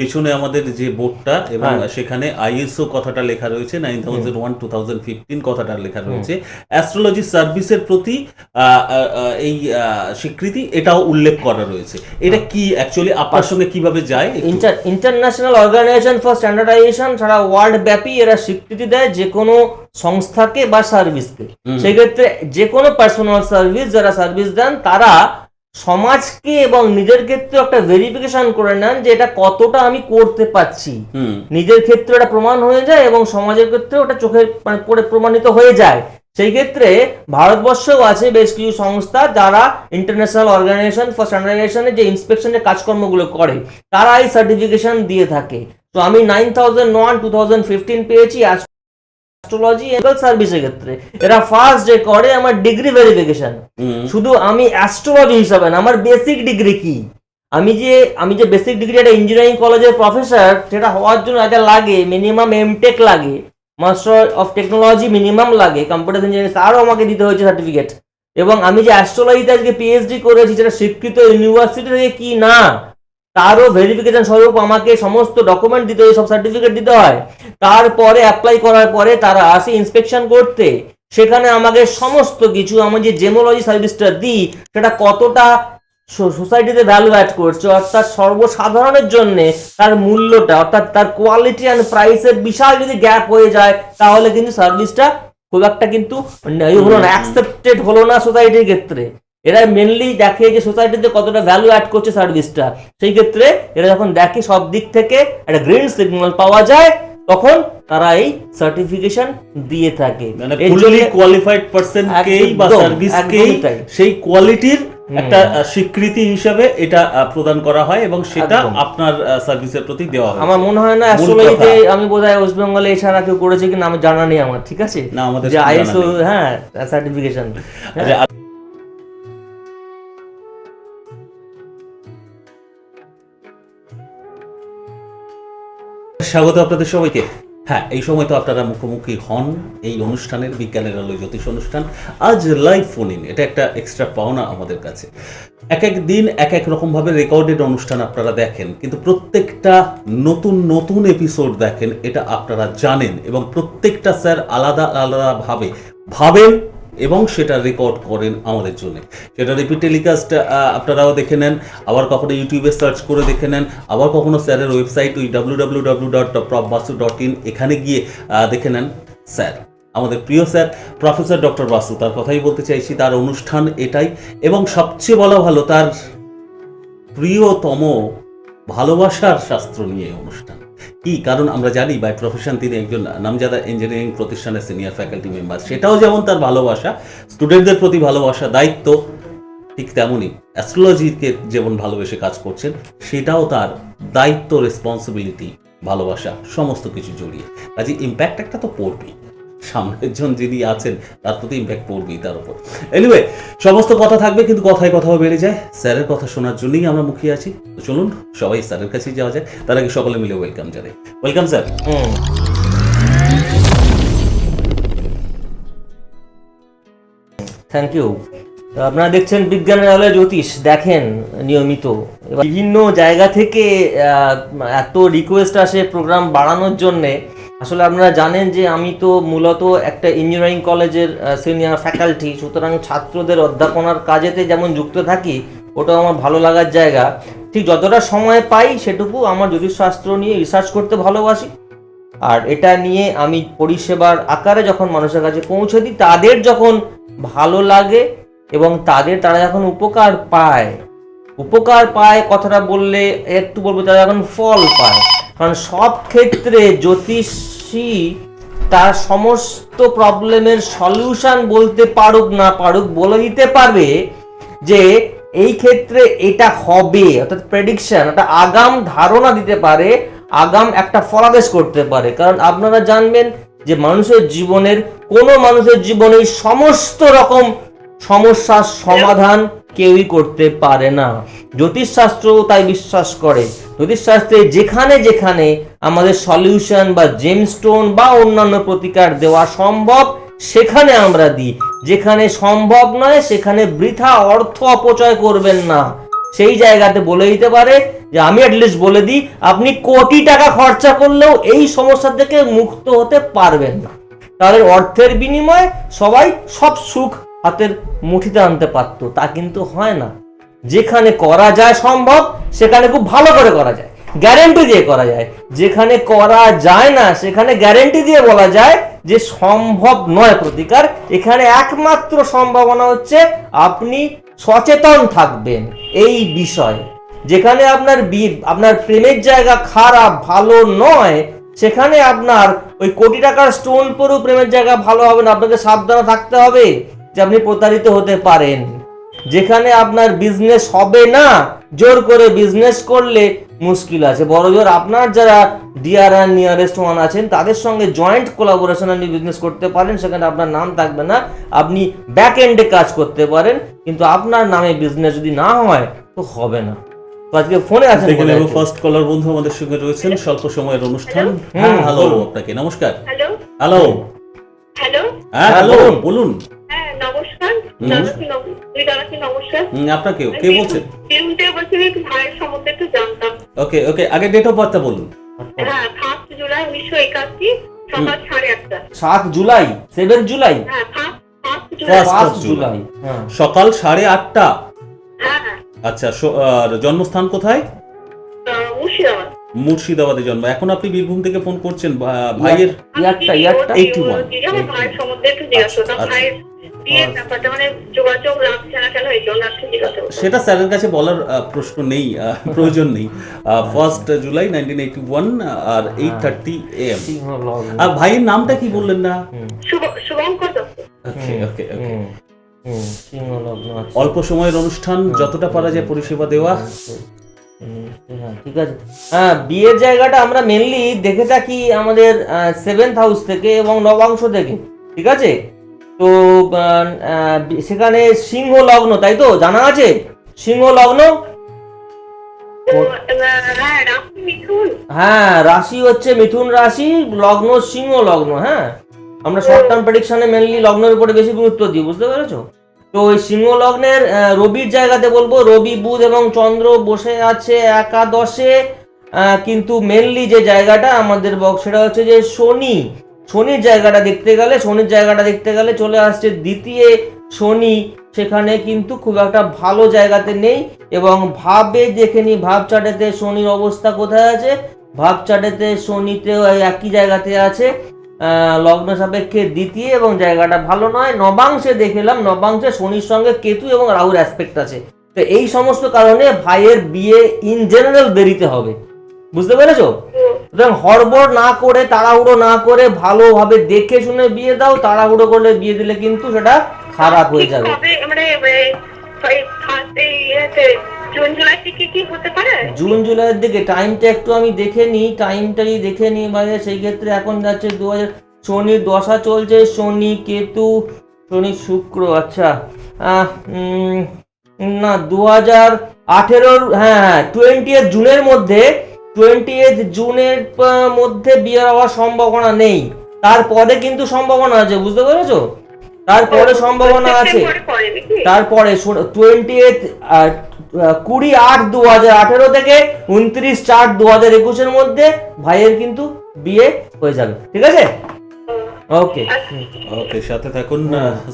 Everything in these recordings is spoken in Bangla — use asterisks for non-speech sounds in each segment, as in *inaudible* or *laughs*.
পেছনে আমাদের যে বোর্ডটা এবং হ্যাঁ। সেখানে আইএসও কথাটা লেখা রয়েছে nine thousand one two thousand fifteen কথাটা লেখা রয়েছে। অ্যাস্ট্রোলজি সার্ভিসের প্রতি এই স্বীকৃতি এটাও উল্লেখ করা রয়েছে। এটা কি অ্যাকচুয়ালি আপনার সঙ্গে কীভাবে যায় ইন্টারন্যাশনাল অর্গানাইজেশন ফর স্ট্যান্ডার্ডাইজেশন সারা ওয়ার্ল্ড ব্যাপী এরা স্বীকৃতি দেয় যে কোনো সংস্থাকে বা সার্ভিসকে সেক্ষেত্রে যে কোনো পার্সোনাল সার্ভিস যারা সার্ভিস দেন তারা সমাজকে এবং নিজের ক্ষেত্রে একটা ভেরিফিকেশন করে নেন যে এটা কতটা আমি করতে পারছি। নিজের ক্ষেত্রে এটা প্রমাণ হয়ে যায় এবং সমাজের ক্ষেত্রে ওটা চোখে মানে পড়ে প্রমাণিত হয়ে যায়। সেই ক্ষেত্রে ভারতবর্ষেও আছে বেশ কিছু সংস্থা যারা ইন্টারন্যাশনাল অর্গানাইজেশন ফর স্ট্যান্ডার্ডাইজেশনের যে ইন্সপেকশনের কাজকর্মগুলো করে তারা এই সার্টিফিকেশন দিয়ে থাকে। তো আমি nine thousand one two thousand fifteen পেয়েছি অ্যাস্ট্রোলজি এঙ্গেল সার্ভিসের ক্ষেত্রে। এরা ফার্স্ট যে করে আমার ডিগ্রি ভেরিফিকেশন শুধু আমি অ্যাস্ট্রোলজি হিসাবে না আমার বেসিক ডিগ্রি কি? আমি যে আমি যে বেসিক ডিগ্রি একটা ইঞ্জিনিয়ারিং কলেজের প্রফেসর সেটা হওয়ার জন্য যা লাগে মিনিমাম এমটেক লাগে মাস্টার অফ টেকনোলজি মিনিমাম লাগে কম্পিউটার ইঞ্জিনিয়ারিং তারও আমাকে দিতে হয়েছে সার্টিফিকেট এবং আমি যে অ্যাস্ট্রোলজিতে আজকে পিএইচডি করেছি সেটা স্বীকৃত ইউনিভার্সিটি থেকে কি না? তারও ভেরিফিকেশন স্বরূপ আমাকে সমস্ত ডকুমেন্ট দিতে হয় সব সার্টিফিকেট দিতে হয়। তারপরে অ্যাপ্লাই করার পরে তারা আসে ইন্সপেকশন করতে। সেখানে আমাকে সমস্ত কিছু আমি যে জেমোলজি সার্ভিসটা দিই সেটা কতটা সোসাইটিতে ভ্যালু অ্যাড করছে অর্থাৎ সর্বসাধারণের জন্য তার মূল্যটা অর্থাৎ তার কোয়ালিটি অ্যান্ড প্রাইসের বিশাল যদি গ্যাপ হয়ে যায় তাহলে কিন্তু সার্ভিসটা খুব একটা কিন্তু ইয়ে হলো না অ্যাকসেপ্টেড হলো না সোসাইটির ক্ষেত্রে। এরা মেনলি দেখে যে সোসাইটিতে কতটা ভ্যালু অ্যাড করছে সার্ভিসটা সেই ক্ষেত্রে এরা যখন দেখে সব দিক থেকে একটা গ্রিন সিগন্যাল পাওয়া যায় তখন তারা এই সার্টিফিকেশন দিয়ে থাকে। মানে ফুললি কোয়ালিফাইড পার্সনকেই বা সার্ভিসকেই সেই কোয়ালিটির একটা স্বীকৃতি হিসাবে এটা প্রদান করা হয় এবং সেটা আপনার সার্ভিসের প্রতি দেওয়া হয়। আমার মনে হয় না অ্যাস্ট্রোলজিতে কথা। আমি বোধহয় ওয়েস্ট বেঙ্গলে এছাড়া কেউ করেছে কিনা আমার জানা নেই আমার ঠিক আছে? না, আমাদের যে আইএসও হ্যাঁ সার্টিফিকেশন স্বাগত আপনাদের সবাইকে। হ্যাঁ এই সময় তো আপনারা মুখোমুখি হন এই অনুষ্ঠানের বিজ্ঞানের আলো জ্যোতিষ অনুষ্ঠান। আজ লাইভ ফোন ইন এটা একটা এক্সট্রা পাওনা আমাদের কাছে। এক এক দিন, এক এক রকমভাবে রেকর্ডেড অনুষ্ঠান আপনারা দেখেন, কিন্তু প্রত্যেকটা নতুন নতুন এপিসোড দেখেন, এটা আপনারা জানেন এবং প্রত্যেকটা স্যার আলাদা আলাদাভাবে ভাবেন এবং সেটা রেকর্ড করেন আমাদের জন্য। সেটা রিপিট টেলিকাস্ট আপনারাও দেখে নেন, আবার কখনো ইউটিউবে সার্চ করে দেখে নেন, আবার কখনো স্যারের ওয়েবসাইট ওই W dot prof dot in এখানে গিয়ে দেখে নেন, স্যার, আমাদের প্রিয় স্যার প্রফেসর ডক্টর বাসু, তার কথাই বলতে চাইছি, তার অনুষ্ঠান এটাই, এবং সবচেয়ে বলা ভালো, তার প্রিয়তম ভালোবাসার শাস্ত্র নিয়ে অনুষ্ঠান। কি কারণ আমরা জানি বাই প্রফেশন তিনি একজন নামজাদা ইঞ্জিনিয়ারিং প্রতিষ্ঠানের সিনিয়র ফ্যাকাল্টি মেম্বার সেটাও যেমন তার ভালোবাসা স্টুডেন্টদের প্রতি ভালোবাসা, দায়িত্ব ঠিক তেমনই। অ্যাস্ট্রোলজিকে যেমন ভালোবেসে কাজ করছেন, সেটাও তার দায়িত্ব রেসপন্সিবিলিটি ভালোবাসা, সমস্ত কিছু জড়িয়ে। কাজে ইম্প্যাক্ট একটা তো পড়বেই। সামনের জন যিনি আছেন, তার প্রতি ইম্প্যাক্ট পড়বেই তার উপর। এনিওয়ে সমস্ত কথা থাকবে, কিন্তু কথায় কথাও বেড়ে যায়। স্যারের কথা শোনার জন্যই আমরা মুখিয়ে আছি। তো চলুন, সবাই স্যারের কাছেই যাওয়া যায় তার আগে সকলে মিলে ওয়েলকাম জানাই। ওয়েলকাম স্যার থ্যাংক ইউ আপনারা দেখছেন বিজ্ঞানের আলোয় জ্যোতিষ, দেখেন নিয়মিত। বিভিন্ন জায়গা থেকে এত রিকোয়েস্ট আসে প্রোগ্রাম বাড়ানোর জন্যে। আসলে আপনারা জানেন যে আমি তো মূলত একটা ইঞ্জিনিয়ারিং কলেজের সিনিয়র ফ্যাকাল্টি সুতরাং ছাত্রদের অধ্যাপনার কাজেতে যেমন যুক্ত থাকি ওটা আমার ভালো লাগার জায়গা। ঠিক যতটা সময় পাই সেটুকু আমার জ্যোতিষশাস্ত্র নিয়ে রিসার্চ করতে ভালোবাসি। আর এটা নিয়ে আমি পরিষেবার আকারে যখন মানুষের কাছে পৌঁছে দিই, তাদের যখন ভালো লাগে এবং তাদের তারা যখন উপকার পায় উপকার পায় কথাটা বললে একটু বলব, তারা যখন ফল পায়। কারণ সব ক্ষেত্রে জ্যোতিষী তার সমস্ত প্রবলেমের সলিউশন বলতে পারুক না পারুক বলে দিতে পারবে যে এই ক্ষেত্রে এটা হবে। অর্থাৎ প্রেডিকশন একটা আগাম ধারণা দিতে পারে, আগাম একটা ফলাদেশ করতে পারে। কারণ আপনারা জানবেন যে মানুষের জীবনের, কোনো মানুষের জীবনে সমস্ত রকম সমস্যার সমাধান কেউই করতে পারে না। জ্যোতিষশাস্ত্র তাই বিশ্বাস করে। জ্যোতিষশাস্ত্রে যেখানে যেখানে আমাদের সলিউশন বা জেমস্টোন বা অন্যান্য প্রতিকার দেওয়া সম্ভব, সেখানে আমরা দিই। যেখানে সম্ভব নয়, সেখানে বৃথা অর্থ অপচয় করবেন না। সেই জায়গাতে বলে দিতে পারে যে, আমি অ্যাটলিস্ট বলে দিই, আপনি কোটি টাকা খরচা করলেও এই সমস্যা থেকে মুক্ত হতে পারবেন না। তাহলে অর্থের বিনিময়ে সবাই সব সুখ হাতের মুঠিতে আনতে পারতো, তা কিন্তু হয় না। যেখানে করা যায় সম্ভব, সেখানে খুব ভালো করে করা যায়। গ্যারেন্টি দিয়ে করা যায়। যেখানে করা যায় না, সেখানে গ্যারেন্টি দিয়ে বলা যায় যে সম্ভব নয় প্রতিকার। এখানে একমাত্র সম্ভাবনা হচ্ছে আপনি সচেতন থাকবেন। এই বিষয়ে। যেখানে আপনার বি- আপনার প্রেমের জায়গা খারাপ, ভালো নয়, সেখানে আপনার ওই কোটি টাকার স্টোন পরেও প্রেমের জায়গা ভালো হবে না। আপনাকে সাবধানে থাকতে হবে। যে আপনি প্রতারিত হতে পারেন। যেখানে আপনার বিজনেস হবে না জোর করে বিজনেস করলে মুশকিল আছে। বড় জোর আপনার যারা ডিয়ার অ্যান্ড নিয়ারেস্ট ওয়ান আছেন তাদের সঙ্গে জয়েন্ট কোলাবোরেশন আপনি বিজনেস করতে পারেন সেখানে আপনার নাম থাকবে না। আপনি ব্যাক এন্ডে কাজ করতে পারেন কিন্তু আপনার নামে বিজনেস যদি না হয় তো হবে না। আজকে ফোনে আছেন দেখে ফার্স্ট কলার বন্ধু আমাদের সঙ্গে রয়েছেন স্বল্প সময়ের অনুষ্ঠান। হ্যাঁ হ্যালো আপনাকে নমস্কার। হ্যালো হ্যালো হ্যালো হ্যাঁ হ্যালো। বলুন। আপনাকেও। কে বলছেন ওকে ওকে আগে ডেট অফ বার্থটা বলুন। হ্যাঁ ফার্স্ট জুলাই উনিশশো একাশি সকাল সাড়ে আটটা। সাত জুলাই? সেভেন জুলাই? হ্যাঁ জুলাই। জুলাই। হ্যাঁ। সকাল সাড়ে আটটা? আচ্ছা আর জন্মস্থান কোথায়? মুর্শিদাবাদে। জন্ম। এখন আপনি বীরভূম থেকে ফোন করছেন ভাইয়ের? ইয়ারটা ইয়ারটা 81 আমার আচ্ছা, মানে সেটা স্যারের কাছে বলার প্রশ্ন নেই প্রয়োজন নেই। First July nineteen eighty one আর এইট থার্টি এম আর ভাইয়ের নামটা কি বললেন না? ওকে ওকে ওকে অল্প সময়ের অনুষ্ঠান যতটা পারা যায় পরিষেবা দেওয়া। হ্যাঁ, ঠিক আছে। হ্যাঁ বিয়ের জায়গাটা আমরা মেনলি দেখে থাকি আমাদের সেভেন্থ হাউস থেকে এবং নবাংশ থেকে ঠিক আছে? তো সেখানে সিংহ লগ্ন তাই তো? জানা আছে? সিংহ লগ্ন? হ্যাঁ রাশি হ্যাঁ রাশি হচ্ছে মিথুন রাশি লগ্ন সিংহ লগ্ন হ্যাঁ? আমরা শর্ট টার্ম প্রেডিকশনে মেনলি লগ্নের উপরে বেশি গুরুত্ব দিই বুঝতে পেরেছ? তো ওই সিংহ লগ্নের রবির জায়গাতে বলব রবি বুধ এবং চন্দ্র বসে আছে একাদশে কিন্তু মেনলি যে জায়গাটা আমাদের বক্স সেটা হচ্ছে যে শনি। শনির জায়গাটা দেখতে গেলে, শনির জায়গাটা দেখতে গেলে চলে আসছে দ্বিতীয় শনি। সেখানে কিন্তু খুব একটা ভালো জায়গাতে নেই এবং ভাবে দেখে নি ভাব চাটেতে শনির অবস্থা কোথায় আছে? ভাব চাটেতে শনিতেও একই জায়গাতে আছে। লগ্ন সাপেক্ষে দ্বিতীয় এবং জায়গাটা ভালো নয়। নবাংশে দেখলাম, নবাংশে শনির সঙ্গে কেতু এবং রাহুর অ্যাসপেক্ট আছে। তো এই সমস্ত কারণে ভাইয়ের বিয়ে ইন জেনারেল দেরিতে হবে। বুঝতে পেরেছ? সুতরাং হড়বড় না করে তাড়াহুড়ো না করে ভালোভাবে দেখে শুনে বিয়ে দাও তাড়াহুড়ো করলে বিয়ে দিলে কিন্তু সেটা খারাপ হয়ে যাবে। মানে জুন জুলাইয়ের দিকে টাইমটা একটু আমি দেখে নিই টাইমটাই দেখে নিই মানে সেই ক্ষেত্রে এখন যাচ্ছে দু হাজার শনির দশা চলছে শনি কেতু শনি শুক্র আচ্ছা না দু হাজার আঠেরোর হ্যাঁ হ্যাঁ টোয়েন্টি জুনের মধ্যে টোয়েন্টি জুনের মধ্যে বিয়ে হওয়ার সম্ভাবনা নেই। তারপরে কিন্তু সম্ভাবনা আছে বুঝতে পেরেছ? তারপরে সম্ভাবনা আছে? তারপরে টোয়েন্টি এইট কুড়ি আট দু হাজার আঠেরো থেকে উনত্রিশ চার দু হাজার একুশের মধ্যে ভাইয়ের কিন্তু বিয়ে হয়ে যাবে ঠিক আছে? ওকে ওকে সাথে থাকুন।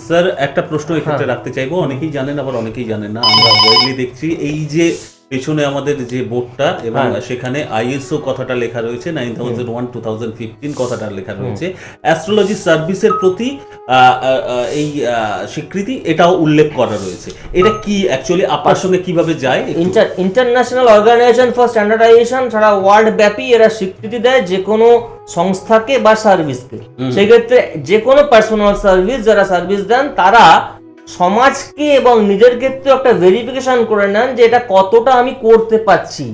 স্যার একটা প্রশ্ন এক্ষেত্রে রাখতে চাইব। অনেকেই জানেন আবার অনেকেই জানেন না। আমরা দেখছি এই যে পেছনে আমাদের যে বোর্ডটা এবং হ্যাঁ। সেখানে আইএসও কথাটা লেখা রয়েছে nine thousand one two thousand fifteen কথাটা লেখা রয়েছে। অ্যাস্ট্রোলজি সার্ভিসের প্রতি এই স্বীকৃতি এটাও উল্লেখ করা রয়েছে। এটা কি অ্যাকচুয়ালি আপনার সঙ্গে কীভাবে যায় inter International Organization for Standardization Sara world ব্যাপী এরা স্বীকৃতি দেয় যে কোনো সংস্থাকে বা সার্ভিসকে সেক্ষেত্রে যে কোনো পার্সোনাল সার্ভিস যারা সার্ভিস দেন তারা সমাজকে এবং নিজের ক্ষেত্রে একটা ভেরিফিকেশন করে নেন যে এটা কতটা আমি করতে পারছি।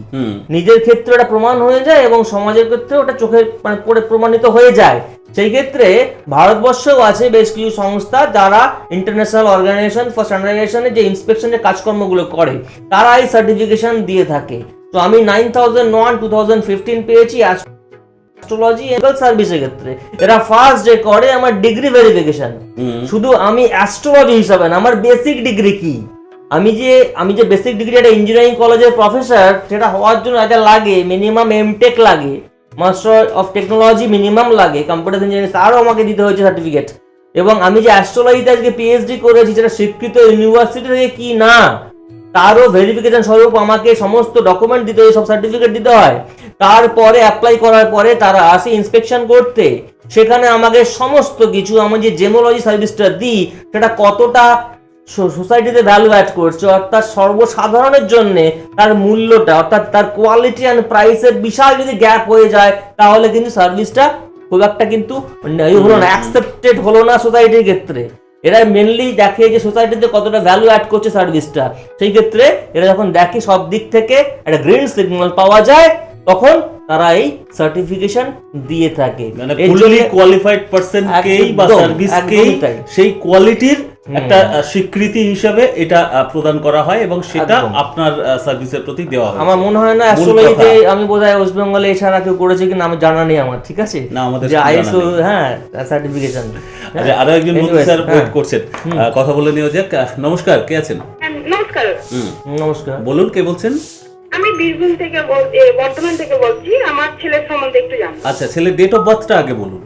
নিজের ক্ষেত্রে এটা প্রমাণ হয়ে যায় এবং সমাজের ক্ষেত্রে ওটা চোখে মানে পড়ে প্রমাণিত হয়ে যায়। সেই ক্ষেত্রে ভারতবর্ষেও আছে বেশ কিছু সংস্থা যারা ইন্টারন্যাশনাল অর্গানাইজেশন ফর স্ট্যান্ডার্ডাইজেশনের যে ইন্সপেকশনের কাজকর্মগুলো করে তারা এই সার্টিফিকেশন দিয়ে থাকে। তো আমি nine thousand one two thousand fifteen পেয়েছি অ্যাস্ট্রোলজি এঙ্গেল সার্ভিসের ক্ষেত্রে। এরা ফার্স্ট যে করে আমার ডিগ্রি ভেরিফিকেশন শুধু আমি অ্যাস্ট্রোলজি হিসাবে না আমার বেসিক ডিগ্রি কি? আমি যে আমি যে বেসিক ডিগ্রি একটা ইঞ্জিনিয়ারিং কলেজের প্রফেসর সেটা হওয়ার জন্য যা লাগে মিনিমাম এমটেক লাগে। মাস্টার অফ টেকনোলজি মিনিমাম লাগে কম্পিউটার ইঞ্জিনিয়ারিং তারও আমাকে দিতে হয়েছে সার্টিফিকেট এবং আমি যে অ্যাস্ট্রোলজিতে আজকে পিএইচডি করেছি সেটা স্বীকৃত ইউনিভার্সিটি থেকে কি না? তারও ভেরিফিকেশন স্বরূপ আমাকে সমস্ত ডকুমেন্ট দিতে হয় সব সার্টিফিকেট দিতে হয়। তারপরে অ্যাপ্লাই করার পরে তারা আসে ইন্সপেকশন করতে। সেখানে আমাকে সমস্ত কিছু আমি যে জেমোলজি সার্ভিসটা দিই সেটা কতটা সোসাইটিতে ভ্যালু অ্যাড করছে অর্থাৎ সর্বসাধারণের জন্য তার মূল্যটা অর্থাৎ তার কোয়ালিটি অ্যান্ড প্রাইসের বিশাল যদি গ্যাপ হয়ে যায় তাহলে কিন্তু সার্ভিসটা খুব একটা কিন্তু ইয়ে হলো না অ্যাকসেপ্টেড হলো না সোসাইটির ক্ষেত্রে। এরা মেনলি দেখে যে সোসাইটিতে কতটা ভ্যালু অ্যাড করছে সার্ভিসটা সেই ক্ষেত্রে এরা যখন দেখে সব দিক থেকে একটা গ্রিন সিগন্যাল পাওয়া যায় তখন তারা এই সার্টিফিকেশন দিয়ে থাকে। মানে ফুললি কোয়ালিফাইড পার্সনকেই বা সার্ভিস সার্ভিসকেই সেই কোয়ালিটির একটা স্বীকৃতি হিসাবে এটা প্রদান করা হয় এবং সেটা আপনার সার্ভিসের প্রতি দেওয়া হয় আমার মনে হয় না অ্যাস্ট্রোলজিতে আমি বোধহয় ওয়েস্ট বেঙ্গলে এছাড়া কেউ করেছে কিনা আমার জানা নেই আমার ঠিক আছে? না, আমাদের যে আইএসও হ্যাঁ সার্টিফিকেশন *laughs* আচ্ছা আরও একজন Anyways, স্যার। ওয়েট করছেন। কথা বলে নিও যাক। নমস্কার কে আছেন? হ্যাঁ, নমস্কার। হুম, নমস্কার। বলুন কে বলছেন? আমি বীরভূম থেকে বল- এ, বর্ধমান থেকে বলছি। আমার ছেলের সম্বন্ধে একটু জানব আচ্ছা ছেলের ডেট অফ বার্থটা আগে বলুন।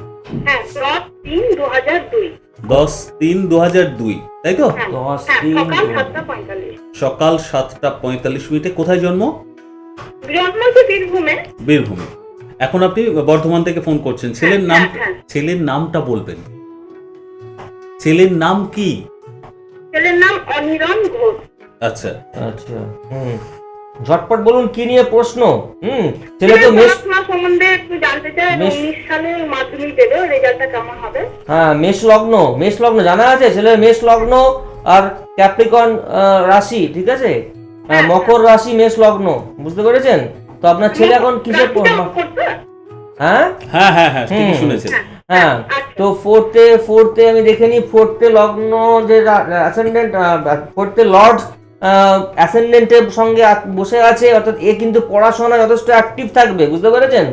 হ্যাঁ দশ তিন দু হাজার দুই। দশ তিন দু হাজার দুই তাই তো? হ্যাঁ দশ হ্যাঁ, তিন সকাল সাতটা পঁয়তাল্লিশ মিনিটে কোথায় জন্ম? বীরভূমে বীরভূমে। এখন আপনি বর্ধমান থেকে ফোন করছেন। ছেলের হ্যাঁ, নাম হ্যাঁ, হ্যাঁ। ছেলের নামটা বলবেন। ছেলের নাম কি? ছেলের নাম অনিরণ ঘোষ। আচ্ছা। আচ্ছা। হুম। ঝটপট বলুন কি নিয়ে প্রশ্ন? হুম ছেলে তো ছেলের মেষ সম্বন্ধে একটু জানতে চাই মেষ- উনিশ সালে মাধ্যমিক দেবে রেজাল্টটা কেমন হবে? হ্যাঁ মেষ লগ্ন মেষ লগ্ন জানা আছে? ছেলে মেষ লগ্ন আর ক্যাপ্রিকন রাশি ঠিক আছে? আহ, মকর রাশি মেষ লগ্ন বুঝতে পেরেছেন? তো আপনার ছেলে এখন রাশিটা হ্যাঁ? হ্যাঁ হ্যাঁ হ্যাঁ ঠিকই শুনেছেন। হ্যাঁ আচ্ছা। তো ফোর্থে ফোর্থে আমি দেখে নিই ফোর্থে লগ্ন যে অ্যাসেন্ডেন্ট ফোর্থে লর্ড অ্যাসেন্ডেন্টের সঙ্গে বসে আছে অর্থাৎ এ কিন্তু পড়াশোনা যথেষ্ট অ্যাক্টিভ থাকবে বুঝতে পেরেছেন?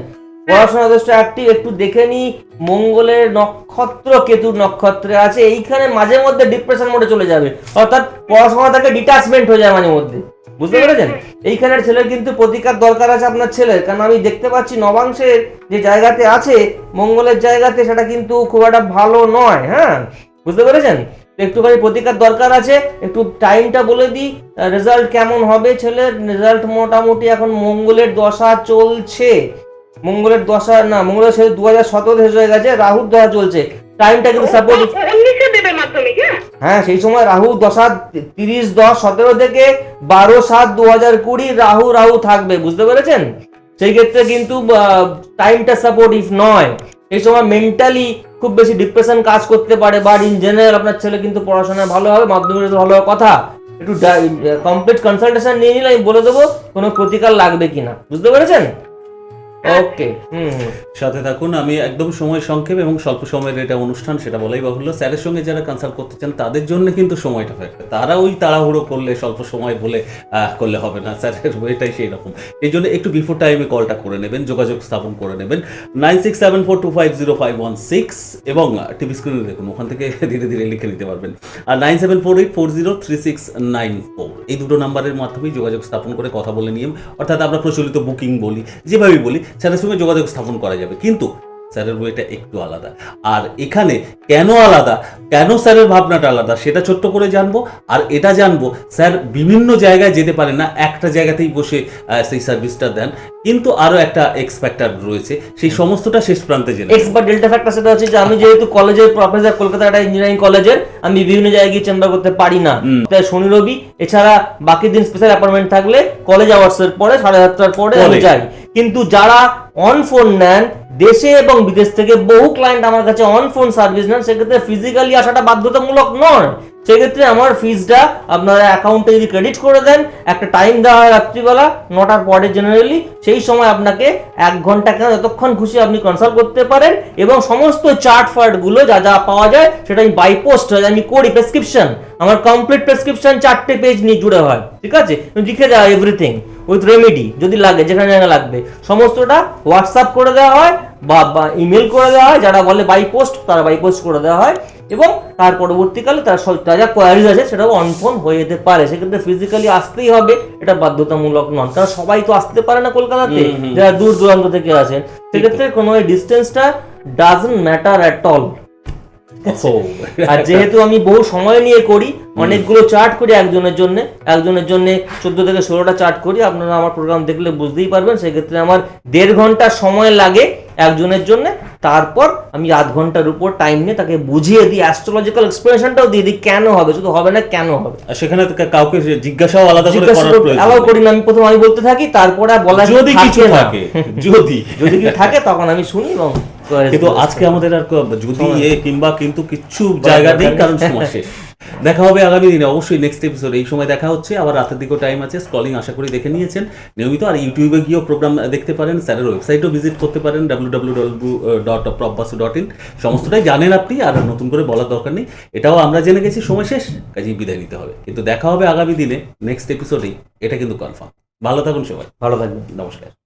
পড়াশোনা যথেষ্ট অ্যাক্টিভ একটু দেখে নিই মঙ্গলের নক্ষত্র কেতুর নক্ষত্রে আছে এইখানে মাঝে মধ্যে ডিপ্রেশন মোডে চলে যাবে অর্থাৎ পড়াশোনা থেকে ডিটাচমেন্ট হয়ে যায় মাঝে মধ্যে বুঝতে পেরেছেন? এইখানের ছেলের কিন্তু প্রতিকার দরকার আছে আপনার ছেলের কারণ আমি দেখতে পাচ্ছি নবাংশের যে জায়গাতে আছে মঙ্গলের জায়গাতে সেটা কিন্তু খুব একটা ভালো নয় হ্যাঁ? বুঝতে পেরেছেন? একটুখানি প্রতিকার দরকার আছে। একটু টাইমটা বলে দিই। রেজাল্ট কেমন হবে ছেলের? রেজাল্ট মোটামুটি এখন মঙ্গলের দশা চলছে। মঙ্গলের দশা না মঙ্গলের দু হাজার সতেরো শেষ হয়ে গেছে রাহুর দশা চলছে। টাইমটা কিন্তু সাপোর্ট দেবে মাধ্যমিক? হ্যাঁ হ্যাঁ সেই সময় রাহু দশা তিরিশ দশ সতেরো থেকে বারো সাত দু হাজার কুড়ি রাহু রাহু থাকবে বুঝতে পেরেছেন? সেই ক্ষেত্রে কিন্তু টাইমটা সাপোর্টিভ নয়। এই সময় মেন্টালি খুব বেশি ডিপ্রেশন কাজ করতে পারে বা ইন জেনারেল আপনার ছেলে কিন্তু পড়াশোনায় ভালো হবে, মাধ্যমিক ভালো হওয়ার কথা। একটু কমপ্লিট কনসালটেশন নিয়ে নিলে আমি বলে দেবো কোনো প্রতিকার লাগবে কিনা। বুঝতে পেরেছেন? ওকে হুম সাথে থাকুন আমি একদম সময় সংক্ষেপ এবং স্বল্প সময়ের এটা অনুষ্ঠান সেটা বলাই বাহুল্য। স্যারের সঙ্গে যারা কনসাল্ট করতে চান তাদের জন্য কিন্তু সময়টা থাকবে। তারা ওই তাড়াহুড়ো করলে স্বল্প সময় বলে করলে হবে না। স্যারের ওয়েটাই সেই রকম। এই জন্য একটু বিফোর টাইমে কলটা করে নেবেন যোগাযোগ স্থাপন করে নেবেন। Nine six seven four two five zero five one six এবং টিভি স্ক্রিনে দেখুন ওখান থেকে ধীরে ধীরে লিখে নিতে পারবেন। আর nine seven four eight four zero three six nine four এই দুটো নাম্বারের মাধ্যমেই যোগাযোগ স্থাপন করে কথা বলে নিয়ে অর্থাৎ আমরা প্রচলিত বুকিং বলি যেভাবেই বলি স্যারের সঙ্গে যোগাযোগ স্থাপন করা যাবে। কিন্তু স্যারের বইটা একটু আলাদা। আর এখানে কেন আলাদা? কেন স্যারের ভাবনাটা আলাদা? সেটা ছোট্ট করে জানব। আর এটা জানব স্যার বিভিন্ন জায়গায় যেতে পারেন না একটা জায়গাতেই বসে সেই সার্ভিসটা দেন। কিন্তু আরও একটা এক্সপেক্টার রয়েছে সেই সমস্তটা শেষ প্রান্তে জেনে এক্স বা ডেল্টা ফ্যাক্টর সেটা হচ্ছে যে আমি যেহেতু কলেজের প্রফেসর কলকাতা একটা ইঞ্জিনিয়ারিং কলেজের আমি বিভিন্ন জায়গায় গিয়ে চেম্বার করতে পারি না। তাই শনি রবি এছাড়া বাকি দিন স্পেশাল অ্যাপয়েন্টমেন্ট থাকলে কলেজ আওয়ার্স এর পরে সাড়ে সাতটার পরে আমি পরে। যাই। কিন্তু যারা অন ফোন নেন দেশে এবং বিদেশ থেকে বহু ক্লায়েন্ট আমার কাছে অন ফোন সার্ভিস নেন, সেক্ষেত্রে ফিজিক্যালি আসাটা বাধ্যতামূলক নয়। সেক্ষেত্রে আমার ফিজটা আপনারা অ্যাকাউন্টে যদি ক্রেডিট করে দেন, একটা টাইম দেওয়া হয় রাত্রিবেলা, নটার পরে জেনারেলি সেই সময় আপনাকে এক ঘণ্টা কেন যতক্ষণ খুশি আপনি কনসাল্ট করতে পারেন এবং সমস্ত চার্ট ফার্টগুলো যা যা পাওয়া যায়, সেটা আমি বাই পোস্ট আমি করি প্রেসক্রিপশন আমার কমপ্লিট প্রেসক্রিপশন চারটে পেজ নিয়ে জুড়ে হয়, ঠিক আছে? লিখে দেওয়া এভরিথিং উইথ রেমেডি যদি লাগে, যেখানে যেখানে লাগবে। সমস্তটা হোয়াটসঅ্যাপ করে দেওয়া হয় বা বা ইমেল করে দেওয়া হয়, যারা বলে বাই পোস্ট তারা বাই পোস্ট করে দেওয়া হয়। এবং তার পরবর্তীকালে তার তার যা কোয়ারিজ আছে সেটাও অনফোন হয়ে যেতে পারে। সেক্ষেত্রে ফিজিক্যালি আসতেই হবে এটা বাধ্যতামূলক নন কারণ সবাই তো আসতে পারে না কলকাতাতে যারা দূর দূরান্ত থেকে আসেন। সেক্ষেত্রে কোনো ডিস্টেন্সটা ডাজন্ট ম্যাটার অ্যাট অল আর যেহেতু আমি বহু সময় নিয়ে করি অনেকগুলো চার্ট করি একজনের জন্য একজনের জন্য চোদ্দ থেকে ষোলোটা চার্ট করি আপনারা আমার প্রোগ্রাম দেখলে বুঝতেই পারবেন। সেক্ষেত্রে আমার দেড় ঘণ্টা সময় লাগে একজনের জন্য। তারপর আমি আধ ঘণ্টার উপর টাইম নিয়ে তাকে বুঝিয়ে দিই অ্যাস্ট্রোলজিক্যাল এক্সপ্লেনেশনটাও দিয়ে দিই কেন হবে শুধু হবে না কেন হবে। আর সেখানে কাউকে জিজ্ঞাসাও আলাদা করে অ্যালাউ করি না আমি প্রথম আমি বলতে থাকি তারপরে আর বলা যদি কিছু থাকে যদি। *laughs* যদি কিছু থাকে তখন আমি শুনি এবং কিন্তু আজকে আমাদের আর যদি এ কিংবা কিন্তু কিছু জায়গা নেই। কারণ সময় শেষ। *laughs* দেখা হবে আগামী দিনে। অবশ্যই নেক্সট এপিসোড এই সময় দেখা হচ্ছে। আবার রাতের দিকেও টাইম আছে। স্কলিং আশা করি দেখে নিয়েছেন। নিয়মিত আর ইউটিউবে গিয়েও প্রোগ্রাম দেখতে পারেন। স্যারের ওয়েবসাইটও ভিজিট করতে পারেন। W W W dot dot in সমস্তটাই জানেন আপনি। আর নতুন করে বলার দরকার নেই। এটাও আমরা জেনে গেছি। সময় শেষ। কাজেই বিদায় নিতে হবে। কিন্তু দেখা হবে আগামী দিনে। নেক্সট এপিসোডেই এটা কিন্তু কনফার্ম ভালো থাকুন সবাই। ভালো থাকবেন। নমস্কার।